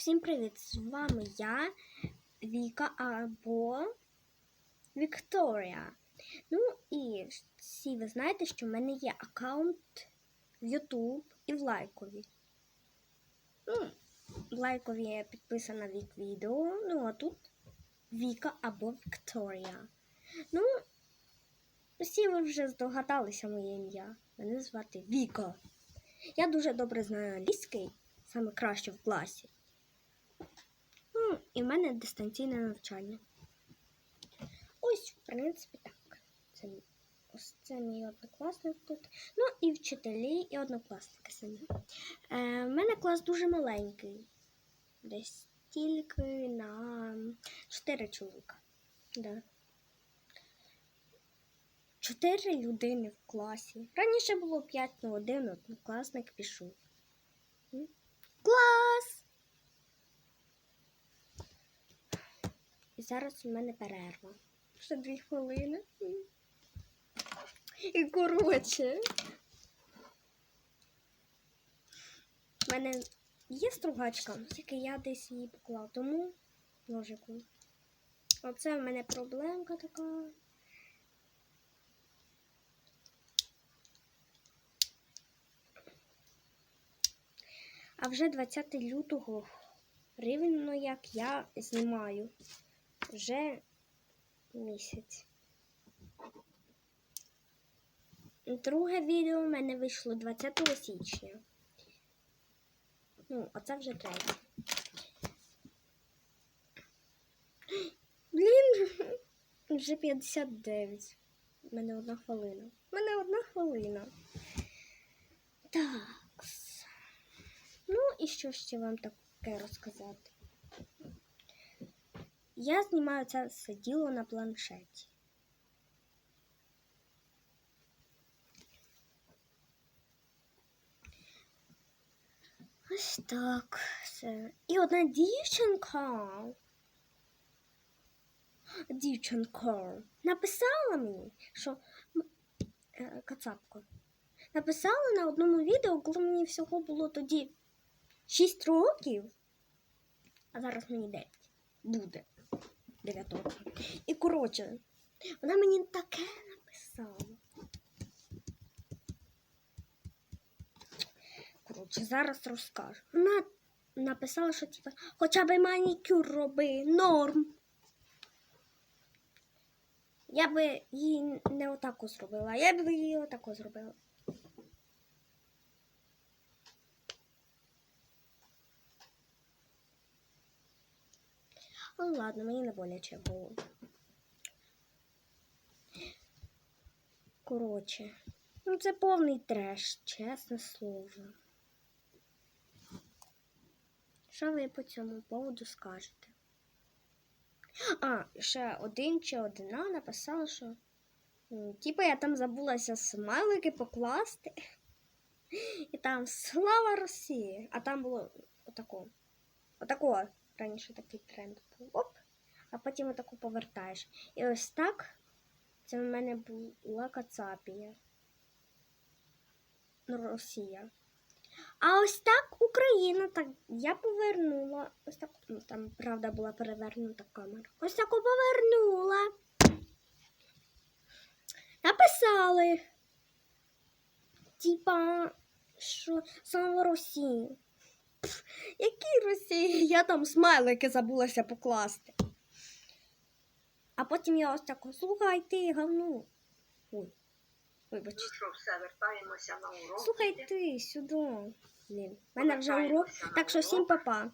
Всім привіт! З вами я, Віка або Вікторія. Ну і всі ви знаєте, що в мене є аккаунт в YouTube і в лайкові. Ну, в лайкові я підписана від відео, ну а тут Віка або Вікторія. Ну, всі ви вже здогадалися моє ім'я. Мене звати Віка. Я дуже добре знаю англійський, саме краще в класі. Ну, і в мене дистанційне навчання. Ось, в принципі, так. Це, ось це мій однокласник тут. Ну, і вчителі, і однокласники самі. Е, мене клас дуже маленький. Десь тільки на 4 чоловіка. Да. Чотири людини в класі. Раніше було 5 на 1, однокласник пішов. Клас! Зараз у мене перерва. Ще дві хвилини. І коротше. У мене є стругачка, тільки я десь її поклала, тому ножику. Оце в мене проблемка така. А вже 20 лютого, рівно як я знімаю. Вже місяць. Друге відео в мене вийшло 20 січня. Ну, а це вже третє. Блін, вже 59. У мене одна хвилина. У мене одна хвилина. Так. Ну і що ще вам таке розказати? Я знімаю це все діло на планшеті. Ось так. Все. І одна дівчинка. Дівчинка написала мені, що е, кацапко. Написала на одному відео, коли мені всього було тоді 6 років, а зараз мені 9. Буде 9. І коротше, вона мені таке написала. Коротше, зараз розкажу. Вона написала, що типа, хоча б манікюр роби, норм. Я би її не отаку зробила, я б її отаку зробила. Ну ладно, мені не боляче було. Коротше, ну це повний треш, чесне слово. Що ви по цьому поводу скажете? А, ще один чи одна написала, що. Типа я там забулася смайлики покласти. І там Слава Росії! А там було отако. Отако. Раніше такий тренд був. Оп. А потім отаку повертаєш. І ось так. Це в мене була Кацапія. Ну, Росія. А ось так Україна. Так я повернула. Ось так. Ну, там, правда, була перевернута камера. Ось таку повернула. Написали. Типа, що слава Росії. Пф, Які Росії? Я там смайлики забулася покласти. А потім я ось так, слухай ти, говно. Ой, вибач. Ну що, все, вертаємося на урок. Слухай ти сюди. Блін, в мене вже урок, так що всім папа.